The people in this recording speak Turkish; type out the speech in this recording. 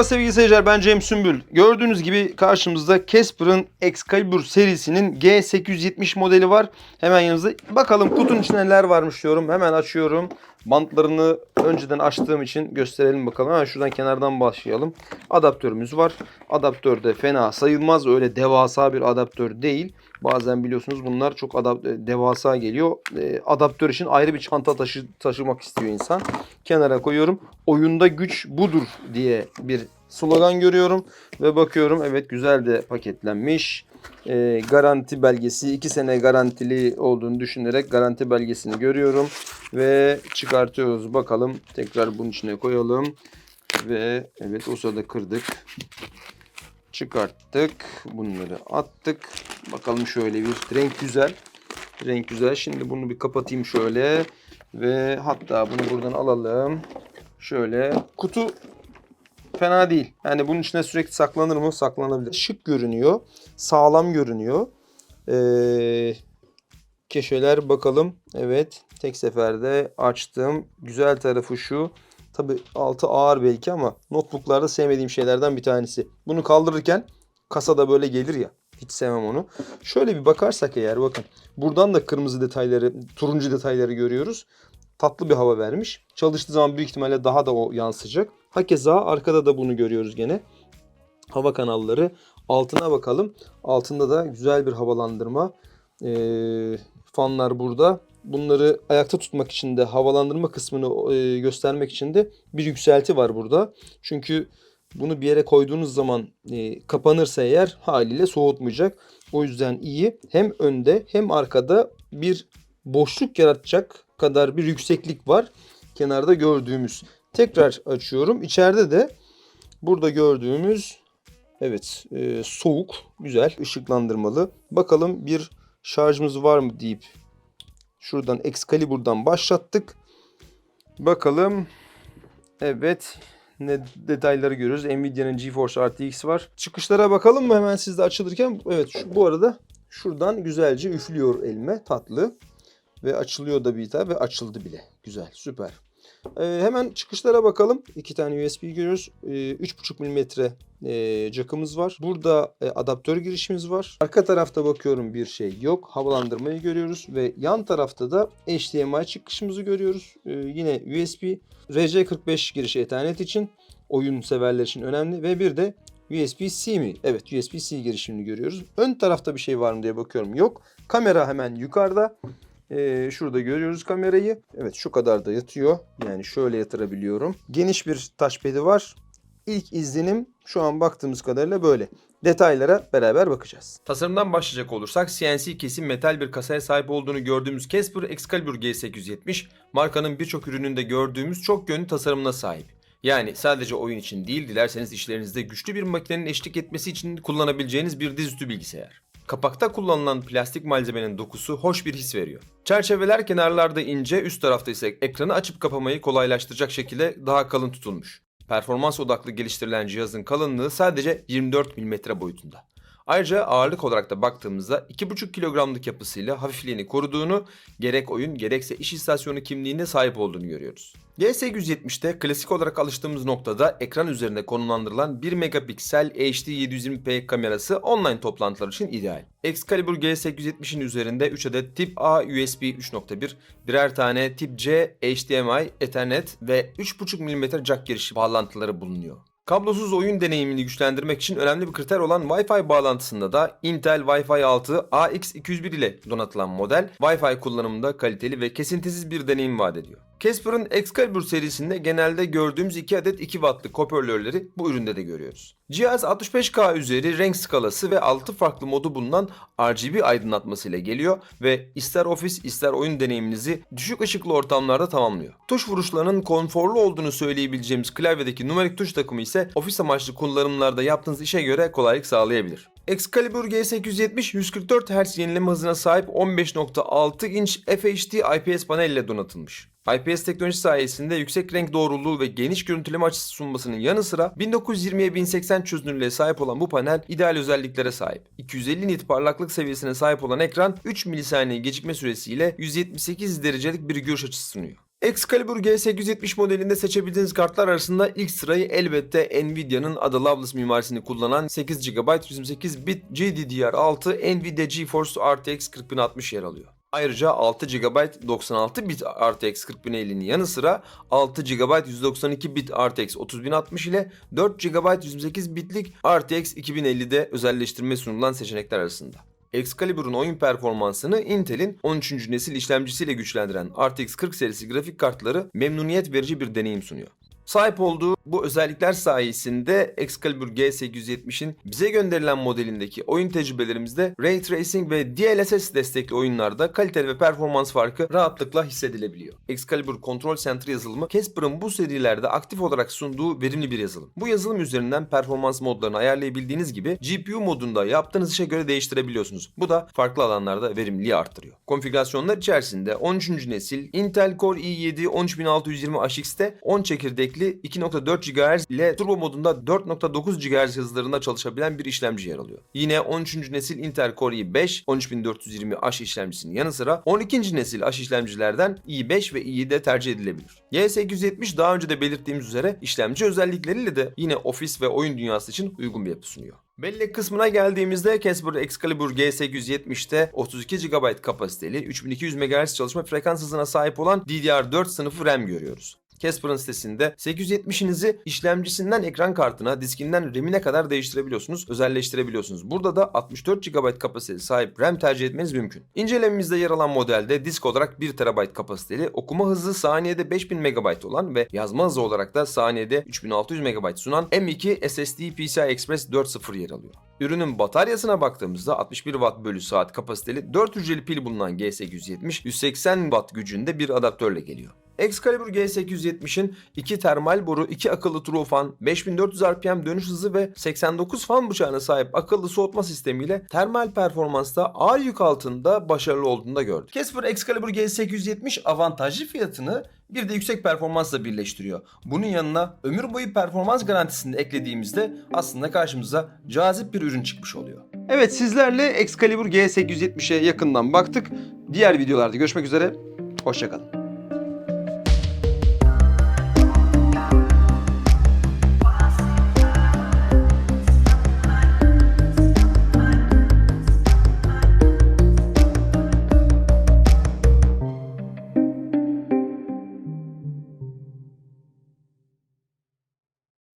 Merhaba sevgili seyirciler ben Cem Sümbül. Gördüğünüz gibi karşımızda Casper'ın Excalibur serisinin G870 modeli var. Hemen yanınızda. Bakalım kutunun içinde neler varmış diyorum. Hemen açıyorum. Bantlarını önceden açtığım için gösterelim bakalım. Hemen şuradan kenardan başlayalım. Adaptörümüz var. Adaptör de fena sayılmaz. Öyle devasa bir adaptör değil. Bazen biliyorsunuz bunlar çok adap- devasa geliyor. E, adaptör için ayrı bir çanta taşı taşımak istiyor insan. Kenara koyuyorum. Oyunda güç budur diye bir slogan görüyorum ve bakıyorum evet güzel de paketlenmiş. E, garanti belgesi 2 sene garantili olduğunu düşünerek garanti belgesini görüyorum ve çıkartıyoruz. Bakalım tekrar bunun içine koyalım ve evet o sırada kırdık çıkarttık. Bunları attık. Bakalım şöyle bir renk güzel. Renk güzel. Şimdi bunu bir kapatayım şöyle. Ve hatta bunu buradan alalım. Şöyle. Kutu fena değil. Yani bunun içine sürekli saklanır mı? Saklanabilir. Şık görünüyor. Sağlam görünüyor. Ee, keşeler bakalım. Evet. Tek seferde açtım. Güzel tarafı şu. Tabi altı ağır belki ama notebooklarda sevmediğim şeylerden bir tanesi. Bunu kaldırırken kasada böyle gelir ya. Hiç sevmem onu. Şöyle bir bakarsak eğer bakın. Buradan da kırmızı detayları, turuncu detayları görüyoruz. Tatlı bir hava vermiş. Çalıştığı zaman büyük ihtimalle daha da o yansıyacak. Hakeza arkada da bunu görüyoruz gene. Hava kanalları. Altına bakalım. Altında da güzel bir havalandırma. Ee, fanlar burada. Bunları ayakta tutmak için de havalandırma kısmını e, göstermek için de bir yükselti var burada. Çünkü bunu bir yere koyduğunuz zaman e, kapanırsa eğer haliyle soğutmayacak. O yüzden iyi. Hem önde hem arkada bir boşluk yaratacak kadar bir yükseklik var. Kenarda gördüğümüz. Tekrar açıyorum. İçeride de burada gördüğümüz evet e, soğuk, güzel, ışıklandırmalı. Bakalım bir şarjımız var mı deyip Şuradan Excalibur'dan başlattık. Bakalım. Evet. Ne detayları görüyoruz. Nvidia'nın GeForce RTX var. Çıkışlara bakalım mı hemen sizde açılırken? Evet şu, bu arada şuradan güzelce üflüyor elime. Tatlı. Ve açılıyor da bir tane ve açıldı bile. Güzel. Süper. Ee, hemen çıkışlara bakalım. İki tane USB görüyoruz. Ee, 3.5 mm e, jackımız var. Burada e, adaptör girişimiz var. Arka tarafta bakıyorum bir şey yok. Havalandırmayı görüyoruz ve yan tarafta da HDMI çıkışımızı görüyoruz. Ee, yine USB RJ45 girişi Ethernet için oyun severler için önemli ve bir de USB-C mi? Evet USB-C girişimini görüyoruz. Ön tarafta bir şey var mı diye bakıyorum. Yok. Kamera hemen yukarıda. Ee, şurada görüyoruz kamerayı. Evet şu kadar da yatıyor. Yani şöyle yatırabiliyorum. Geniş bir touchpad'i var. İlk izlenim şu an baktığımız kadarıyla böyle. Detaylara beraber bakacağız. Tasarımdan başlayacak olursak CNC kesim metal bir kasaya sahip olduğunu gördüğümüz Casper Excalibur G870 markanın birçok ürününde gördüğümüz çok yönlü tasarımına sahip. Yani sadece oyun için değil dilerseniz işlerinizde güçlü bir makinenin eşlik etmesi için kullanabileceğiniz bir dizüstü bilgisayar. Kapakta kullanılan plastik malzemenin dokusu hoş bir his veriyor. Çerçeveler kenarlarda ince, üst tarafta ise ekranı açıp kapamayı kolaylaştıracak şekilde daha kalın tutulmuş. Performans odaklı geliştirilen cihazın kalınlığı sadece 24 mm boyutunda. Ayrıca ağırlık olarak da baktığımızda 2,5 kilogramlık yapısıyla hafifliğini koruduğunu, gerek oyun gerekse iş istasyonu kimliğine sahip olduğunu görüyoruz. G870'te klasik olarak alıştığımız noktada ekran üzerinde konumlandırılan 1 megapiksel HD 720p kamerası online toplantılar için ideal. Excalibur G870'in üzerinde 3 adet tip A USB 3.1, birer tane tip C HDMI, Ethernet ve 3.5 mm jack girişi bağlantıları bulunuyor. Kablosuz oyun deneyimini güçlendirmek için önemli bir kriter olan Wi-Fi bağlantısında da Intel Wi-Fi 6 AX201 ile donatılan model Wi-Fi kullanımında kaliteli ve kesintisiz bir deneyim vaat ediyor. Casper'ın Excalibur serisinde genelde gördüğümüz 2 adet 2 wattlık hoparlörleri bu üründe de görüyoruz. Cihaz 65K üzeri renk skalası ve 6 farklı modu bulunan RGB aydınlatması ile geliyor ve ister ofis ister oyun deneyiminizi düşük ışıklı ortamlarda tamamlıyor. Tuş vuruşlarının konforlu olduğunu söyleyebileceğimiz klavyedeki numerik tuş takımı ise ofis amaçlı kullanımlarda yaptığınız işe göre kolaylık sağlayabilir. Excalibur G870 144 Hz yenileme hızına sahip 15.6 inç FHD IPS panel ile donatılmış. IPS teknolojisi sayesinde yüksek renk doğruluğu ve geniş görüntüleme açısı sunmasının yanı sıra 1920'ye 1080 çözünürlüğe sahip olan bu panel ideal özelliklere sahip. 250 nit parlaklık seviyesine sahip olan ekran 3 milisaniye gecikme süresiyle 178 derecelik bir görüş açısı sunuyor. Excalibur G870 modelinde seçebildiğiniz kartlar arasında ilk sırayı elbette Nvidia'nın Ada Lovelace mimarisini kullanan 8 GB 128 bit GDDR6 Nvidia GeForce RTX 4060 yer alıyor. Ayrıca 6 GB 96 bit RTX 4050'nin yanı sıra 6 GB 192 bit RTX 3060 ile 4 GB 128 bitlik RTX 2050'de özelleştirme sunulan seçenekler arasında. Excalibur'un oyun performansını Intel'in 13. nesil işlemcisiyle güçlendiren RTX 40 serisi grafik kartları memnuniyet verici bir deneyim sunuyor. Sahip olduğu bu özellikler sayesinde Excalibur G870'in bize gönderilen modelindeki oyun tecrübelerimizde Ray Tracing ve DLSS destekli oyunlarda kalite ve performans farkı rahatlıkla hissedilebiliyor. Excalibur Control Center yazılımı Casper'ın bu serilerde aktif olarak sunduğu verimli bir yazılım. Bu yazılım üzerinden performans modlarını ayarlayabildiğiniz gibi GPU modunda yaptığınız işe göre değiştirebiliyorsunuz. Bu da farklı alanlarda verimliliği arttırıyor. Konfigürasyonlar içerisinde 13. nesil Intel Core i7 13620HX'te 10 çekirdekli 2.4 GHz ile turbo modunda 4.9 GHz hızlarında çalışabilen bir işlemci yer alıyor. Yine 13. nesil Intel Core i5 13420H işlemcisinin yanı sıra 12. nesil H işlemcilerden i5 ve i7 de tercih edilebilir. Y870 daha önce de belirttiğimiz üzere işlemci özellikleriyle de yine ofis ve oyun dünyası için uygun bir yapı sunuyor. Bellek kısmına geldiğimizde Casper Excalibur G870'te 32 GB kapasiteli 3200 MHz çalışma frekans hızına sahip olan DDR4 sınıfı RAM görüyoruz. Casper'ın sitesinde 870'inizi işlemcisinden ekran kartına, diskinden RAM'ine kadar değiştirebiliyorsunuz, özelleştirebiliyorsunuz. Burada da 64 GB kapasiteli sahip RAM tercih etmeniz mümkün. İncelememizde yer alan modelde disk olarak 1 TB kapasiteli, okuma hızı saniyede 5000 MB olan ve yazma hızı olarak da saniyede 3600 MB sunan M2 SSD PCI Express 4.0 yer alıyor. Ürünün bataryasına baktığımızda 61 Watt bölü saat kapasiteli 4 hücreli pil bulunan G870 180 Watt gücünde bir adaptörle geliyor. Excalibur G870'in 2 termal boru, 2 akıllı fan, 5400 RPM dönüş hızı ve 89 fan bıçağına sahip akıllı soğutma sistemiyle termal performansta ağır yük altında başarılı olduğunu da gördük. Casper Excalibur G870 avantajlı fiyatını bir de yüksek performansla birleştiriyor. Bunun yanına ömür boyu performans garantisini de eklediğimizde aslında karşımıza cazip bir ürün çıkmış oluyor. Evet sizlerle Excalibur G870'e yakından baktık. Diğer videolarda görüşmek üzere. Hoşçakalın.